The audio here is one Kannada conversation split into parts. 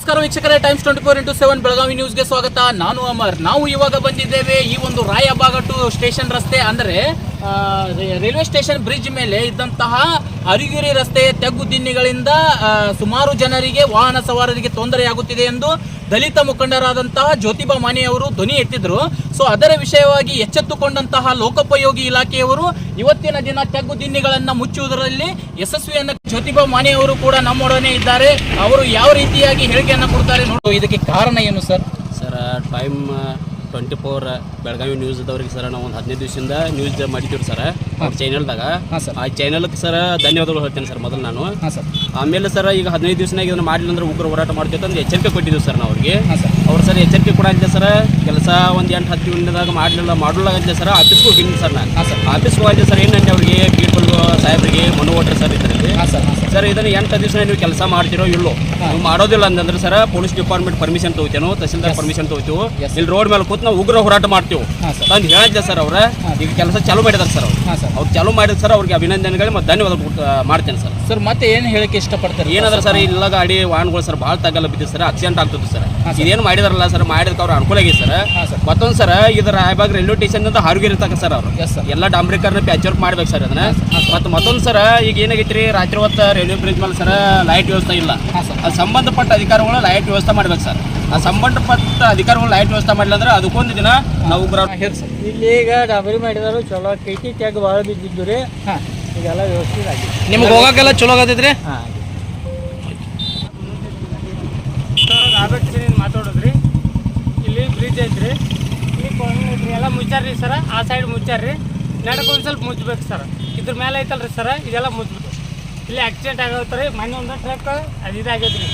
ನಮಸ್ಕಾರ ವೀಕ್ಷಕರೇ Times twenty four into seven Belagavi ನ್ಯೂಸ್ಗೆ ಸ್ವಾಗತ. ನಾನು ಅಮರ್. ನಾವು ಇವಾಗ ಬಂದಿದ್ದೇವೆ ಈ ಒಂದು ರಾಯಬಾಗಟ್ಟು ಸ್ಟೇಷನ್ ರಸ್ತೆ, ಅಂದರೆ ರೈಲ್ವೆ ಸ್ಟೇಷನ್ ಬ್ರಿಡ್ಜ್ ಮೇಲೆ ಇದ್ದಂತಹ ಅರಿಗಿರಿ ರಸ್ತೆಯ ತೆಗ್ಗು ದಿನ್ನಿಗಳಿಂದ ಸುಮಾರು ಜನರಿಗೆ ವಾಹನ ಸವಾರರಿಗೆ ತೊಂದರೆಯಾಗುತ್ತಿದೆ ಎಂದು ದಲಿತ ಮುಖಂಡರಾದಂತಹ ಜ್ಯೋತಿಬಾ ಮಾನೆ ಅವರು ಧ್ವನಿ ಎತ್ತಿದ್ರು. ಸೊ, ಅದರ ವಿಷಯವಾಗಿ ಎಚ್ಚೆತ್ತುಕೊಂಡಂತಹ ಲೋಕೋಪಯೋಗಿ ಇಲಾಖೆಯವರು ಇವತ್ತಿನ ದಿನ ತೆಗ್ಗು ದಿನ್ನಿಗಳನ್ನ ಮುಚ್ಚುವುದರಲ್ಲಿ ಯಶಸ್ವಿಯನ್ನು ಜ್ಯೋತಿಬಾ ಮಾನೆ ಅವರು ಕೂಡ ನಮ್ಮೊಡನೆ ಇದ್ದಾರೆ. ಅವರು ಯಾವ ರೀತಿಯಾಗಿ ಹೇಳಿಕೆಯನ್ನು ಕೊಡ್ತಾರೆ ನೋಡು. ಇದಕ್ಕೆ ಕಾರಣ ಏನು sir? Sir time twenty four Belagavi news ಇದ್ದವ್ರಿಗೆ ಸರ್ ನಾವು ಒಂದು ಹದಿನೈದು ದಿವಸದಿಂದ ನ್ಯೂಸ್ ಮಾಡಿದ್ದೀವಿ ಸರ್. ಚಾನಲ್ದಾಗ ಆ ಚಾನಲ್ಗೆ ಸರ್ ಧನ್ಯವಾದಗಳು ಹೇಳ್ತೇನೆ ಸರ್ ಮೊದಲು ನಾನು. ಆಮೇಲೆ ಸರ್ ಈಗ ಹದಿನೈದು ದಿವಸನಾಗ ಇದನ್ನು ಮಾಡಲಿಲ್ಲ ಅಂದ್ರೆ ಉಗ್ರ ಹೋರಾಟ ಮಾಡ್ತೀವಿ ಅಂತ ಎಚ್ಚರಿಕೆ ಕೊಟ್ಟಿದ್ದೀವಿ ಸರ್ ನಾವು ಅವ್ರಿಗೆ. ಅವ್ರು ಸರ್ ಎಚ್ಚರಿಕೆ ಕೂಡ ಅಂತೆ ಸರ್. ಕೆಲಸ ಒಂದು ಎಂಟು ಹತ್ತು ದಿನದಾಗ ಮಾಡಲಿಲ್ಲ ಮಾಡಲ್ಲ ಅಂತ ಸರ್. ಆಫೀಸ್ಗೆ ಹೋಗಿದ್ದೀನಿ ಸರ್ ನಾನು. ಆಫೀಸ್ಗೆ ಹೋಗಿದ್ದೆ ಸರ್. ಏನಂತೆ ಅವ್ರಿಗೆ ಪೀಪಲ್ ಸಾಹೇಬ್ರಿಗೆ ಮನು ಓಟ್ರಿ ಸರ್ ಇದರಲ್ಲಿ. ಸರ್ ಇದನ್ನು ಎಂಟು ದಿವಸ ನೀವು ಕೆಲಸ ಮಾಡ್ತಿರೋ ಇಲ್ಲೋ. ನೀವು ಮಾಡೋದಿಲ್ಲ ಅಂತಂದ್ರೆ ಸರ್ ಪೊಲೀಸ್ ಡಿಪಾರ್ಟ್ಮೆಂಟ್ ಪರ್ಮಿಷನ್ ತಗೋತೇನೋ ತಹಸೀಲ್ದಾರ್ ಪರ್ಮಿಷನ್ ತಗೋತೀವಿ. ಇಲ್ಲಿ ರೋಡ್ ಮೇಲೆ ಕೂತ್ ನಾವು ಉಗ್ರ ಹೋರಾಟ ಮಾಡ್ತೀವಿ. ಅಂತ ಹೇಳಿದ್ದೆ ಸರ್ ಅವ್ರ. ಈಗ ಕೆಲಸ ಚಾಲೂ ಮಾಡಿದಾರೆ ಸರ್ ಅವ್ರು. ಅವ್ರು ಚಾಲೂ ಮಾಡಿದ ಸರ್ ಅವ್ರಿಗೆ ಅಭಿನಂದನೆಗಳು ಮತ್ತು ಧನ್ಯವಾದ ಮಾಡ್ತೇನೆ ಸರ್. ಸರ್ ಮತ್ತೆ ಏನು ಹೇಳಕ್ಕೆ ಇಷ್ಟಪಡ್ತಾರೆ ಏನಾದ್ರೆ ಸರ್ ಇಲ್ಲ ಗಾಡಿ ವಾಹನಗಳು ಸರ್ ಭಾಳ ತಗಲ್ಲ ಬಿದ್ದಿದೆ ಸರ್ ಆಕ್ಸಿಡೆಂಟ್ ಆಗ್ತದೆ ಸರ್. ಇದೇನು ಮಾಡಿದಾರಲ್ಲ ಸರ್ ಮಾಡಿದಕ್ಕೆ ಅವ್ರು ಅನುಕೂಲ ಆಗಿದೆ ಸರ್. ಮತ್ತೊಂದು ಸರ್ ಇದು ರಾಯಬಾಗ್ ರೈಲ್ವೆ ಸ್ಟೇಷನ್ ಅಂತ ಹಾರುಗಿರಿ ತಕ ಸರ್ ಅವರು. Yes sir. ಎಲ್ಲ ಡಾಂಬ್ರಿಕರ್ನ ಪ್ಯಾಚ್ ವರ್ಕ್ ಮಾಡ್ಬೇಕು ಸರ್ ಅದನ್ನ. ಮತ್ತು ಮತ್ತೊಂದು ಸರ್ ಈಗ ಏನಾಗೈತ್ರಿ ರೀ ರಾತ್ರಿ ಹೊತ್ತು ರೈಲ್ವೆ ಬ್ರಿಡ್ಜ್ ಮೇಲೆ ಸರ್ ಲೈಟ್ ವ್ಯವಸ್ಥೆ ಇಲ್ಲ. ಅದು ಸಂಬಂಧಪಟ್ಟ ಅಧಿಕಾರಿಗಳು ಲೈಟ್ ವ್ಯವಸ್ಥೆ ಮಾಡ್ಬೇಕು ಸರ್. ಆ ಸಂಬಂಧಪಟ್ಟ ಅಧಿಕಾರಿಗಳು ಲೈಟ್ ವ್ಯವಸ್ಥೆ ಮಾಡಿಲ್ಲ ಅಂದ್ರೆ ಅದಕ್ಕೊಂದು ದಿನ ನಾವು ಇಲ್ಲಿ ಈಗ ಡಾಬರಿ ಮಾಡಿದಾರು ಚಲೋ ಕೈಟಿ ಟ್ಯಾಗ್ ಭಾಳ ಬಿದ್ದಿದ್ದು ರೀ ಹಾಂ. ಈಗೆಲ್ಲ ವ್ಯವಸ್ಥೆ ಆಗಿದೆ ನಿಮ್ಗೆ ಹೋಗಕ್ಕೆಲ್ಲ ಚಲೋ ಆಗತ್ತೈತ್ರಿ ಹಾಂ ರಾಬರ್ಟ್ ಸಿಂಗ್ ಮಾತಾಡೋದ್ರಿ. ಇಲ್ಲಿ ಬ್ರಿಡ್ಜ್ ಐತ್ರಿ. ಇಲ್ಲಿ ಎಲ್ಲ ಮುಚ್ಚಾರ್ರಿ ಸರ. ಆ ಸೈಡ್ ಮುಚ್ಚಾರ್ರಿ. ನಡಕ್ಕೆ ಒಂದು ಸ್ವಲ್ಪ ಮುಚ್ಚಬೇಕು ಸರ್. ಇದ್ರ ಮೇಲೆ ಐತಲ್ರಿ ಸರ. ಇದೆಲ್ಲ ಮುಚ್ಬೇಕು. ಇಲ್ಲಿ ಆಕ್ಸಿಡೆಂಟ್ ಆಗತ್ರಿ ಮೊನ್ನೆ ಒಂದು ಟ್ರಕ್ ಅದು ಇದಾಗೈತ್ರಿ.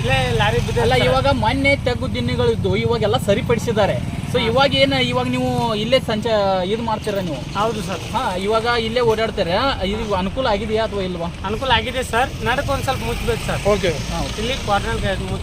ಇಲ್ಲೇ ಲಾರಿ ಅಲ್ಲ ಬಿದ್ದ ಇವಾಗ ಮೊನ್ನೆ ತೆಗ್ಗು ದಿನಗಳಿದ್ದು ಇವಾಗೆಲ್ಲ ಸರಿಪಡಿಸಿದ್ದಾರೆ. ಸೊ ಇವಾಗ ಏನು ಇವಾಗ ನೀವು ಇಲ್ಲೇ ಸಂಚ ಇದು ಮಾಡ್ತೀರಾ ನೀವು? ಹೌದು ಸರ್. ಹಾ ಇವಾಗ ಇಲ್ಲೇ ಓಡಾಡ್ತೀರಾ? ಇದು ಅನುಕೂಲ ಆಗಿದೆಯಾ ಅಥವಾ ಇಲ್ವಾ? ಅನುಕೂಲ ಆಗಿದೆ ಸರ್. ನಡಕ್ಕೆ ಒಂದು ಸ್ವಲ್ಪ ಮುಚ್ಚಬೇಕು ಸರ್. ಓಕೆ ಇಲ್ಲಿ ಕ್ವಾರ್ಟರ್ ಮುಚ್ಚ